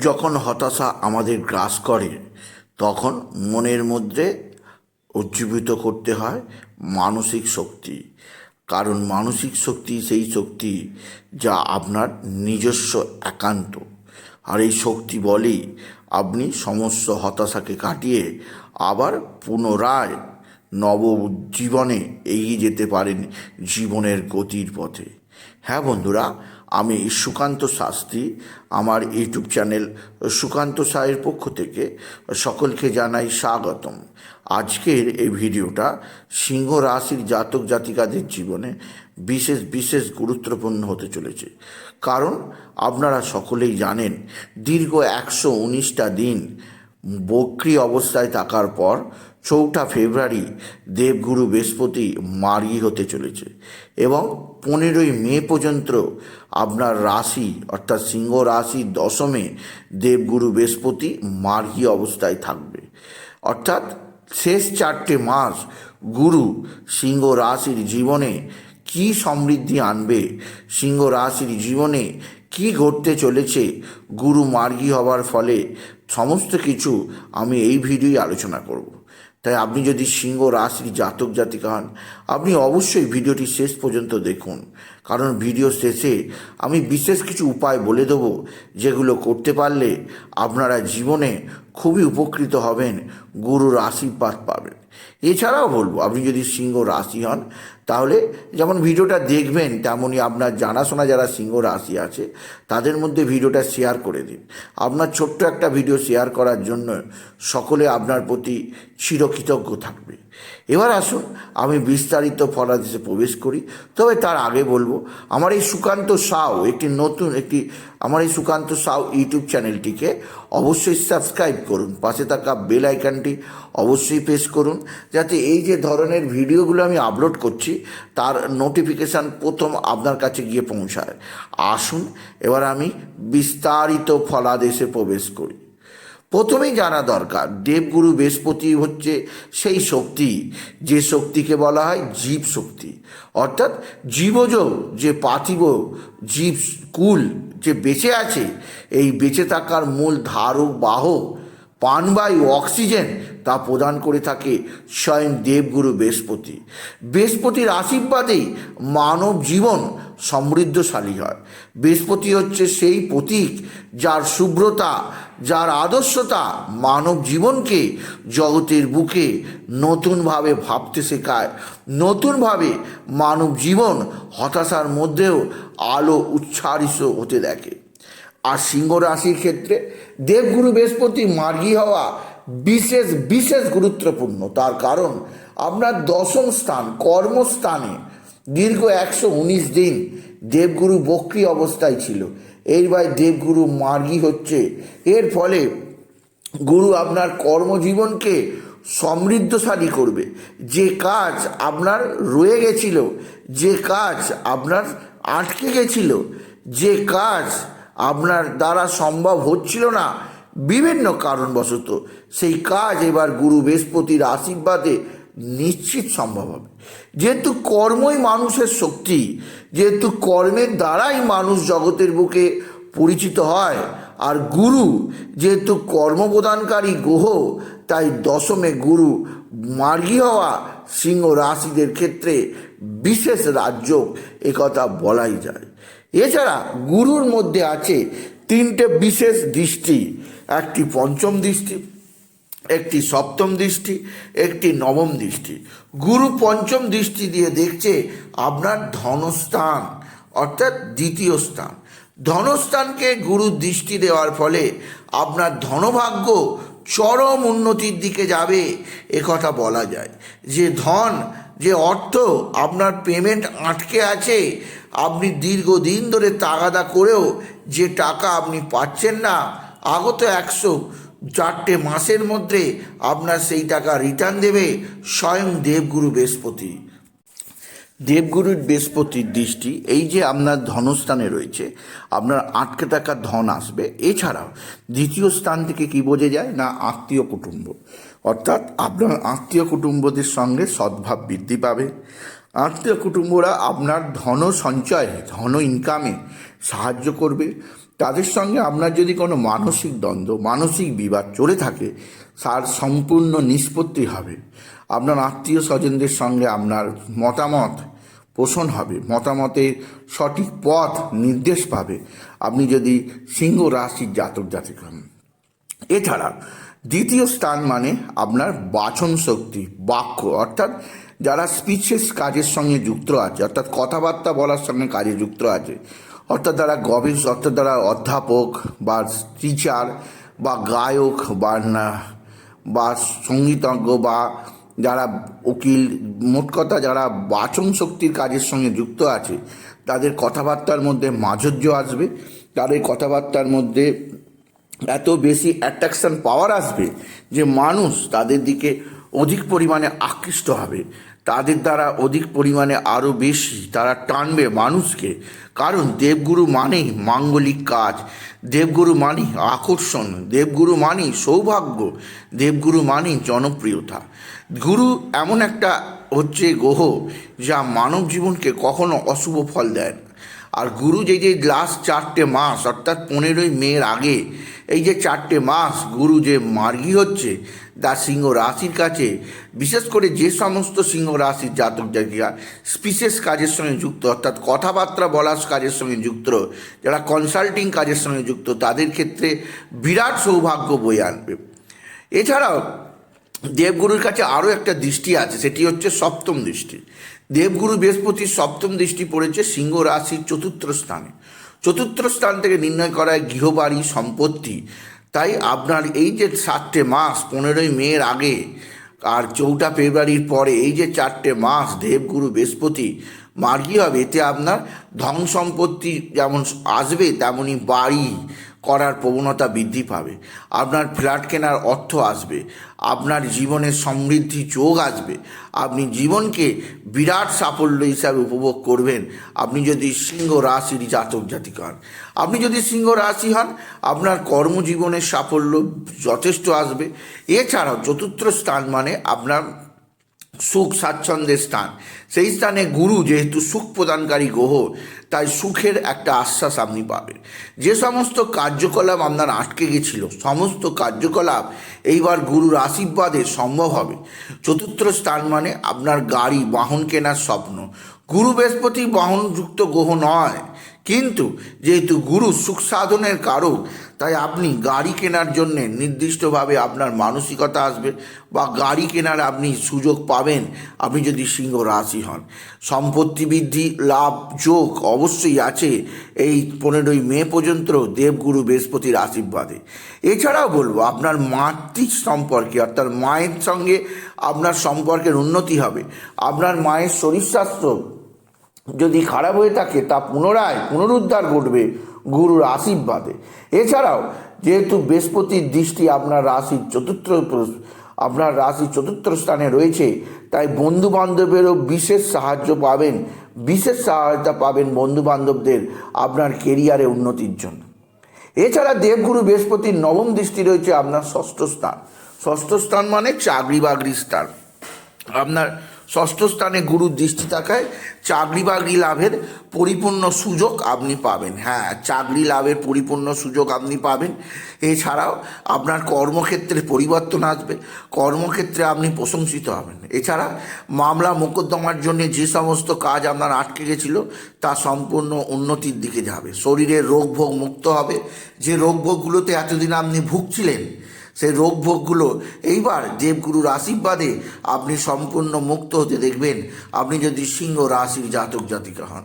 যখন হতাশা আমাদের গ্রাস করে, তখন মনের মধ্যে উজ্জীবিত করতে হয় মানসিক শক্তি। কারণ মানসিক শক্তি সেই শক্তি যা আপনার নিজস্ব একান্ত। আর এই শক্তি বলেই আপনি সমস্ত হতাশাকে কাটিয়ে আবার পুনরায় নব জীবনে এগিয়ে যেতে পারেন জীবনের গতির পথে। হ্যাঁ বন্ধুরা আমি সুকান্ত শাস্ত্রী, আমার ইউটিউব চ্যানেল সুকান্ত সায়ের পক্ষ থেকে সকলকে জানাই স্বাগতম। আজকের এই ভিডিওটা সিংহ রাশির জাতক জাতিকাদের জীবনে বিশেষ বিশেষ গুরুত্বপূর্ণ হতে চলেছে। কারণ আপনারা সকলেই জানেন, দীর্ঘ একশো উনিশটা দিন বক্রি অবস্থায় থাকার পর চৌঠা ফেব্রুয়ারি দেবগুরু বৃহস্পতি মার্গী হতে চলেছে এবং পনেরোই মে পর্যন্ত আপনার রাশি, অর্থাৎ সিংহ রাশির দশমে দেবগুরু বৃহস্পতি মার্গী অবস্থায় থাকবে। অর্থাৎ শেষ চারটে মাস গুরু সিংহ রাশির জীবনে কি সমৃদ্ধি আনবে, সিংহ রাশির জীবনে কি ঘটতে চলেছে, গুরু মার্গী হওয়ার ফলে সমস্ত কিছু আমি এই ভিডিওই আলোচনা করব। তাই আপনি যদি সিংহ রাশির জাতক জাতিকা হন আপনি অবশ্যই ভিডিওটি শেষ পর্যন্ত দেখুন। কারণ ভিডিও শেষে আমি বিশেষ কিছু উপায় বলে দেবো যেগুলো করতে পারলে আপনারা জীবনে খুবই উপকৃত হবেন, গুরুর আশীর্বাদ পাবেন। এছাড়াও বলব, আপনি যদি সিংহ রাশি হন, তাহলে যেমন ভিডিওটা দেখবেন, তেমনই আপনার জানাশোনা যারা সিংহ রাশি আছে, তাদের মধ্যে ভিডিওটা শেয়ার করে দিন। আপনার ছোট্ট একটা ভিডিও শেয়ার করার জন্য সকলে আপনার প্রতি চিরকৃতজ্ঞ থাকবে। এবার আসুন, আমি বিস্তারিত ফলাদেশে প্রবেশ করি। তবে তার আগে বলব, আমার এই সুকান্ত সাউ একটি নতুন, একটি, আমার এই সুকান্ত সাউ ইউটিউব চ্যানেলটিকে অবশ্যই সাবস্ক্রাইব করুন। পাশে থাকা বেল আইকনটি অবশ্যই প্রেস করুন, যাতে এই যে ধরনের ভিডিওগুলো আমি আপলোড করছি, তার নোটিফিকেশান প্রথম আপনার কাছে গিয়ে পৌঁছায়। আসুন, এবার আমি বিস্তারিত ফলাদেশে প্রবেশ করি। প্রথমেই জানা দরকার, দেবগুরু বৃহস্পতি হচ্ছে সেই শক্তি, যে শক্তিকে বলা হয় জীব শক্তি। অর্থাৎ জীবজ যে পার্থিব জীব কুল যে বেঁচে আছে, এই বেঁচে থাকার মূল ধারক বাহক প্রাণবায়ু অক্সিজেন তা প্রদান করে থাকে স্বয়ং দেবগুরু বৃহস্পতি। বৃহস্পতির আশীর্বাদেই মানব জীবন সমৃদ্ধশালী হয়। বৃহস্পতি হচ্ছে সেই প্রতীক যার শুভ্রতা, যার আদর্শতা মানব জীবনকে জগতের বুকে নতুনভাবে ভাবতে শেখায়। নতুনভাবে মানব জীবন হতাশার মধ্যেও আলো উচ্ছ্বারিত হতে দেখে। আর সিংহ রাশির ক্ষেত্রে দেবগুরু বৃহস্পতি মার্গী হওয়া বিশেষ বিশেষ গুরুত্বপূর্ণ। তার কারণ আপনার দশম স্থান, কর্মস্থানে দীর্ঘ একশো উনিশ দিন দেবগুরু বক্রি অবস্থায় ছিল। এইবার দেবগুরু মার্গী হচ্ছে। এর ফলে গুরু আপনার কর্মজীবনকে সমৃদ্ধশালী করবে। যে কাজ আপনার রয়ে গেছিল, যে কাজ আপনার আটকে গেছিল, যে কাজ আপনার দ্বারা সম্ভব হচ্ছিল না। বিভিন্ন কারণবশত সেই কাজ এবার গুরু বৃহস্পতির আশীর্বাদে নিশ্চিত সম্ভব হবে। যেহেতু কর্মই মানুষের শক্তি, যেহেতু কর্মের দ্বারাই মানুষ জগতের বুকে পরিচিত হয়, আর গুরু যেহেতু কর্মপ্রদানকারী গ্রহ, তাই দশমে গুরু মার্গী হওয়া সিংহ রাশিদের ক্ষেত্রে বিশেষ রাজ্য একথা বলাই যায়। এছাড়া গুরুর মধ্যে আছে তিনটে বিশেষ দৃষ্টি। একটি পঞ্চম দৃষ্টি, একটি সপ্তম দৃষ্টি, একটি নবম দৃষ্টি। গুরু পঞ্চম দৃষ্টি দিয়ে দেখছে আপনার ধনস্থান, অর্থাৎ দ্বিতীয় স্থান। ধনস্থানকে গুরু দৃষ্টি দেওয়ার ফলে আপনার ধনভাগ্য চরম উন্নতির দিকে যাবে কথা বলা যায়। যে ধন, যে অর্থ আপনার পেমেন্ট আটকে আছে আপনি দীর্ঘদিন ধরে তাগাদা করেও যে টাকা আপনি পাচ্ছেন না, আগত একশো চারটে মাসের মধ্যে আপনার সেই টাকা রিটার্ন দেবে স্বয়ং দেবগুরু বৃহস্পতি। দেবগুরুর বৃহস্পতির দৃষ্টি, এই যে আপনার ধনস্থানে রয়েছে, আপনার আটকে থাকা ধন আসবে, এছাড়াও দ্বিতীয় স্থান থেকে কি বোঝা যায়? না, আত্মীয় কুটুম্ব। অর্থাৎ আপনার আত্মীয় কুটুম্বদের সঙ্গে সদ্ভাব বৃদ্ধি পাবে আত্মীয় কুটুম্বরা আপনার ধন সঞ্চয়ে, ধন ইনকামে সাহায্য করবে। তাদের সঙ্গে আপনার যদি কোনো মানসিক দ্বন্দ্ব, মানসিক বিবাদ চলে থাকে, তার সম্পূর্ণ নিষ্পত্তি হবে। আপনার আত্মীয় স্বজনদের সঙ্গে আপনার মতামত পোষণ হবে। মতামতের সঠিক পথ নির্দেশ পাবে। আপনি যদি সিংহ রাশির জাতক জাতিক হন। এছাড়া দ্বিতীয় স্থান মানে আপনার বাচন শক্তি, বাক্য, অর্থাৎ যারা স্পিচেস কাজের সঙ্গে যুক্ত আছে, অর্থাৎ কথাবার্তা বলার সঙ্গে কাজে যুক্ত আছে, অর্থাৎ যারা গবেষ, অর্থাৎ যারা অধ্যাপক বা টিচার বা গায়ক বা না, বা সঙ্গীতজ্ঞ বা যারা উকিল, মোট কথা যারা বাচন শক্তির কাজের সঙ্গে যুক্ত আছে, তাদের কথাবার্তার মধ্যে মাধুর্য আসবে, তাদের কথাবার্তার মধ্যে এত বেশি অ্যাট্রাকশন পাওয়ার আসবে যে মানুষ তাদের দিকে অধিক পরিমাণে আকৃষ্ট হবে। তাদের দ্বারা অধিক পরিমাণে আরও বেশি তারা টানবে মানুষকে। কারণ দেবগুরু মানেই মাঙ্গলিক কাজ। দেবগুরু মানেই আকর্ষণ। দেবগুরু মানেই সৌভাগ্য। দেবগুরু মানেই জনপ্রিয়তা। গুরু এমন একটা হচ্ছে গ্রহ যা মানব জীবনকে কখনো অশুভ ফল দেয় না। আর গুরু যে যে লাস্ট চারটে মাস, অর্থাৎ পনেরোই মের আগে, এই যে চারটে মাস গুরু যে মার্গী হচ্ছে দা সিংহ রাশির কাছে, বিশেষ করে যে সমস্ত সিংহ রাশির জাতক জাতিকা স্পিসেস কাজের সঙ্গে যুক্ত, অর্থাৎ কথাবার্তা বলার কাজের সঙ্গে যুক্ত, যারা কনসাল্টিং কাজের সঙ্গে যুক্ত, তাদের ক্ষেত্রে বিরাট সৌভাগ্য বয়ে আনবে। এছাড়াও দেবগুরুর কাছে আরও একটা দৃষ্টি আছে, সেটি হচ্ছে সপ্তম দৃষ্টি। দেবগুরু বৃহস্পতির সপ্তম দৃষ্টি পড়েছে সিংহ রাশির চতুর্থ স্থানে। চতুর্থ স্থান থেকে নির্ণয় করা গৃহবাড়ি সম্পত্তি। তাই আপনার এই যে সাতটে মাস, পনেরোই মেয়ের আগে আর চৌঠা ফেব্রুয়ারির পরে এই যে চারটে মাস, দেবগুরু, বৃহস্পতি মার্গী হবে, এতে আপনার ধন সম্পত্তি যেমন আসবে তেমনই বাড়ি করার প্রবণতা বৃদ্ধি পাবে। আপনার ফ্ল্যাট কেনার অর্থ আসবে। আপনার জীবনে সমৃদ্ধি যোগ আসবে। আপনি জীবনকে বিরাট সাফল্য হিসাবে উপভোগ করবেন। আপনি যদি সিংহ রাশির জাতক জাতিক হন। আপনি যদি সিংহ রাশি হন, আপনার কর্মজীবনের সাফল্য যথেষ্ট আসবে। এছাড়াও চতুর্থ স্থান মানে আপনার সুখ স্বাচ্ছন্দ্যের স্থান। সেই স্থানে গুরু যেহেতু সুখ প্রদানকারী গ্রহ, তাই সুখের একটা আশ্বাস আপনি পাবেন। যে সমস্ত কার্যকলাপ আপনার আটকে গেছিল, সমস্ত কার্যকলাপ এইবার গুরুর আশীর্বাদে সম্ভব হবে। চতুর্থ স্থান মানে আপনার গাড়ি, বাহন কেনার স্বপ্ন। গুরু বৃহস্পতি বাহনযুক্ত গ্রহ নয়। কিন্তু যেহেতু গুরু সুখ সাধনের কারক, তাই আপনি গাড়ি কেনার জন্যে নির্দিষ্টভাবে আপনার মানসিকতা আসবে বা গাড়ি কেনার আপনি সুযোগ পাবেন, আপনি যদি সিংহ রাশি হন। সম্পত্তি বৃদ্ধি, লাভ, যোগ অবশ্যই আছে এই পনেরোই মে পর্যন্ত দেবগুরু বৃহস্পতির আশীর্বাদে। এছাড়াও বলব, আপনার মাতৃ সম্পর্কে অর্থাৎ মায়ের সঙ্গে আপনার সম্পর্কের উন্নতি হবে। আপনার মায়ের শরীর স্বাস্থ্য যদি খারাপ হয়ে থাকে, তা পুনরায় পুনরুদ্ধার ঘটবে গুরুর আশীর্বাদে। এছাড়াও, যেহেতু বৃহস্পতির দৃষ্টি আপনার রাশির চতুর্থ আপনার রাশি চতুর্থ স্থানে রয়েছে, তাই বন্ধু বান্ধবেরও বিশেষ সাহায্য পাবেন, বিশেষ সহায়তা পাবেন বন্ধু বান্ধবদের আপনার কেরিয়ারে উন্নতির জন্য। এছাড়া দেবগুরু বৃহস্পতির নবম দৃষ্টি রয়েছে আপনার ষষ্ঠ স্থান। ষষ্ঠ স্থান মানে চাকরি বাকরির স্থান। আপনার ষষ্ঠ স্থানে গুরুর দৃষ্টি থাকায় চাকরি বাকরি লাভের পরিপূর্ণ সুযোগ আপনি পাবেন। হ্যাঁ চাকরি লাভের পরিপূর্ণ সুযোগ আপনি পাবেন। এছাড়াও আপনার কর্মক্ষেত্রে পরিবর্তন আসবে। কর্মক্ষেত্রে আপনি প্রশংসিত হবেন। এছাড়া মামলা মোকদ্দমার জন্য যে সমস্ত কাজ আপনার আটকে গেছিল, তা সম্পূর্ণ উন্নতির দিকে যাবে। শরীরের রোগ ভোগ মুক্ত হবে। যে রোগ ভোগগুলোতে এতদিন আপনি ভুগছিলেন সেই রোগ ভোগগুলো এইবার দেবগুরুর আশীর্বাদে আপনি সম্পূর্ণ মুক্ত হতে দেখবেন। আপনি যদি সিংহ রাশির জাতক জাতিকা হন।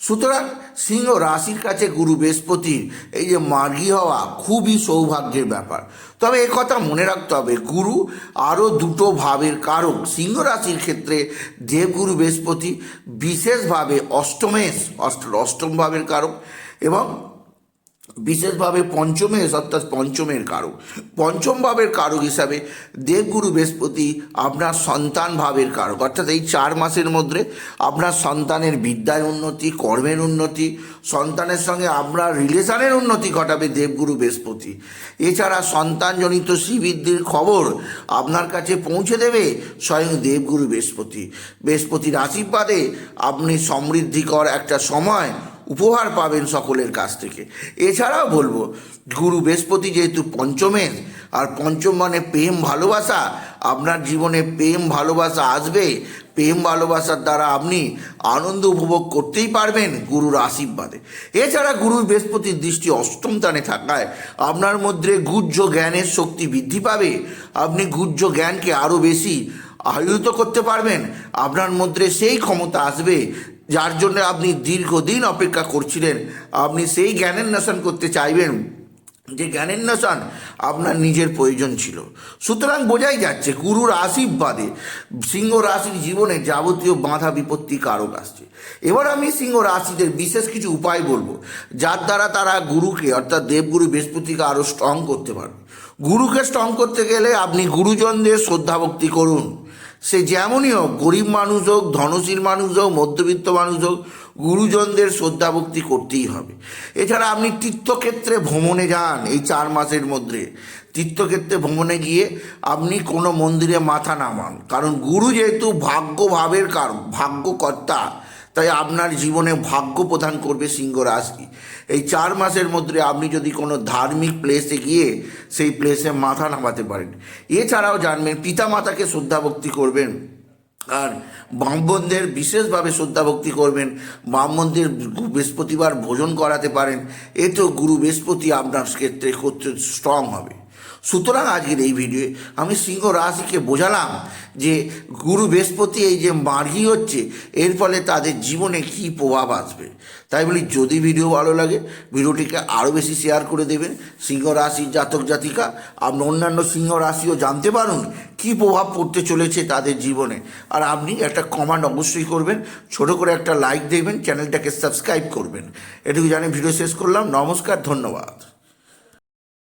সুতরাং সিংহ রাশির কাছে গুরু বৃহস্পতির এই যে মার্গী হওয়া খুবই সৌভাগ্যের ব্যাপার। তবে কথা মনে রাখতে হবে, গুরু আরও দুটো ভাবের কারক। সিংহ রাশির ক্ষেত্রে দেবগুরু বৃহস্পতি বিশেষভাবে অষ্টমেশ অষ্ট অষ্টম ভাবের কারক এবং বিশেষভাবে পঞ্চমেশ অর্থাৎ পঞ্চমের কারক পঞ্চম ভাবের কারক হিসাবে দেবগুরু বৃহস্পতি আপনার সন্তান ভাবের কারক। অর্থাৎ এই চার মাসের মধ্যে আপনার সন্তানের বিদ্যায় উন্নতি, কর্মের উন্নতি, সন্তানের সঙ্গে আপনার রিলেশনের উন্নতি ঘটাবে দেবগুরু বৃহস্পতি। এছাড়া সন্তানজনিত শ্রীবৃদ্ধির খবর আপনার কাছে পৌঁছে দেবে স্বয়ং দেবগুরু বৃহস্পতি। বৃহস্পতির আশীর্বাদে আপনি সমৃদ্ধিকর একটা সময় উপহার পাবেন সকলের কাছ থেকে। এছাড়াও বলব, গুরু বৃহস্পতি যেহেতু পঞ্চমের, আর পঞ্চম মানে প্রেম ভালোবাসা, আপনার জীবনে প্রেম ভালোবাসা আসবে, প্রেম ভালোবাসার দ্বারা আপনি আনন্দ উপভোগ করতেই পারবেন গুরুর আশীর্বাদে। এছাড়া গুরু বৃহস্পতির দৃষ্টি অষ্টম স্থানে থাকায় আপনার মধ্যে গুহ্য জ্ঞানের শক্তি বৃদ্ধি পাবে। আপনি গুহ্য জ্ঞানকে আরও বেশি আয়ুত করতে পারবেন। আপনার মধ্যে সেই ক্ষমতা আসবে যার জন্য আপনি দীর্ঘদিন অপেক্ষা করছিলেন। আপনি সেই জ্ঞানের নেশন করতে চাইবেন। যে জ্ঞানেন্বেষণ আপনার নিজের প্রয়োজন ছিল। সুতরাং বোঝাই যাচ্ছে, গুরুর আশীর্বাদে সিংহ রাশির জীবনে যাবতীয় বাধা বিপত্তি কারক আসছে। এবার আমি সিংহ রাশিদের বিশেষ কিছু উপায় বলব, যার দ্বারা তারা গুরুকে, অর্থাৎ দেবগুরু বৃহস্পতিকে আরও স্ট্রং করতে পারবে। গুরুকে স্ট্রং করতে গেলে আপনি গুরুজনদের শ্রদ্ধাভক্তি করুন। সে যেমনই হোক, গরিব মানুষ হোক, ধনশীল মানুষ হোক, মধ্যবিত্ত মানুষ হোক, গুরুজনদের শ্রদ্ধা ভক্তি করতেই হবে। এছাড়া আপনি তীর্থক্ষেত্রে ভ্রমণে যান এই চার মাসের মধ্যে। তীর্থক্ষেত্রে ভ্রমণে গিয়ে আপনি কোনো মন্দিরে মাথা নামান। কারণ গুরু যেহেতু ভাগ্যভাবের কার ভাগ্যকর্তা তাই আপনার জীবনে ভাগ্য প্রদান করবে সিংহ রাশি। এই চার মাসের মধ্যে আপনি যদি কোনো ধার্মিক প্লেসে গিয়ে সেই প্লেসে মাথা নামাতে পারেন। এছাড়াও জানবেন পিতা মাতাকে শ্রদ্ধা ভক্তি করবেন। আর ব্রাহ্মণদের বিশেষভাবে শ্রদ্ধা ভক্তি করবেন। ব্রাহ্মণদের বৃহস্পতিবার ভোজন করাতে পারেন। এতেও গুরু বৃহস্পতি আপনার ক্ষেত্রে স্ট্রং হবে। সুতরাং আজকের এই ভিডিওয়ে আমি সিংহ রাশিকে বোঝালাম যে গুরু বৃহস্পতি এই যে মার্গি হচ্ছে, এর ফলে তাদের জীবনে কী প্রভাব আসবে। তাই বলি, যদি ভিডিও ভালো লাগে, ভিডিওটিকে আরও বেশি শেয়ার করে দেবেন। সিংহ রাশির জাতক জাতিকা, আপনি অন্যান্য সিংহ রাশিও জানতে পারুন কী প্রভাব পড়তে চলেছে তাদের জীবনে। আর আপনি একটা কমান্ড অবশ্যই করবেন, ছোট করে একটা লাইক দেবেন চ্যানেলটাকে সাবস্ক্রাইব করবেন। এটুকু জানি ভিডিও শেষ করলাম। নমস্কার, ধন্যবাদ।